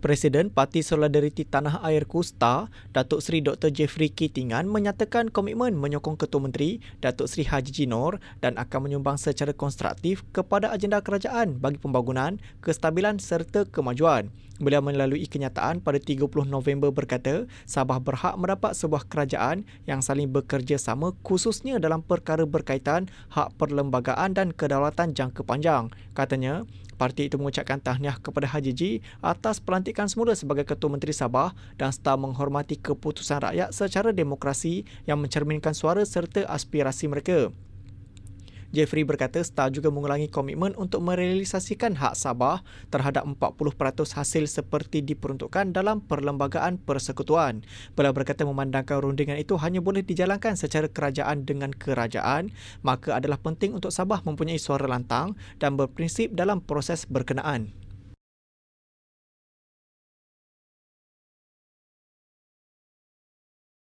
Presiden Parti Solidariti Tanah Air Kusta, Datuk Seri Dr. Jeffrey Kitingan menyatakan komitmen menyokong Ketua Menteri Datuk Seri Haji Jinor dan akan menyumbang secara konstruktif kepada agenda kerajaan bagi pembangunan, kestabilan serta kemajuan. Beliau melalui kenyataan pada 30 November berkata, Sabah berhak mendapat sebuah kerajaan yang saling bekerja sama khususnya dalam perkara berkaitan hak perlembagaan dan kedaulatan jangka panjang. Katanya, parti itu mengucapkan tahniah kepada Haji Ji atas pelantikan semula sebagai Ketua Menteri Sabah dan serta menghormati keputusan rakyat secara demokrasi yang mencerminkan suara serta aspirasi mereka. Jeffrey berkata Star juga mengulangi komitmen untuk merealisasikan hak Sabah terhadap 40% hasil seperti diperuntukkan dalam perlembagaan persekutuan. Beliau berkata memandangkan rundingan itu hanya boleh dijalankan secara kerajaan dengan kerajaan, maka adalah penting untuk Sabah mempunyai suara lantang dan berprinsip dalam proses berkenaan.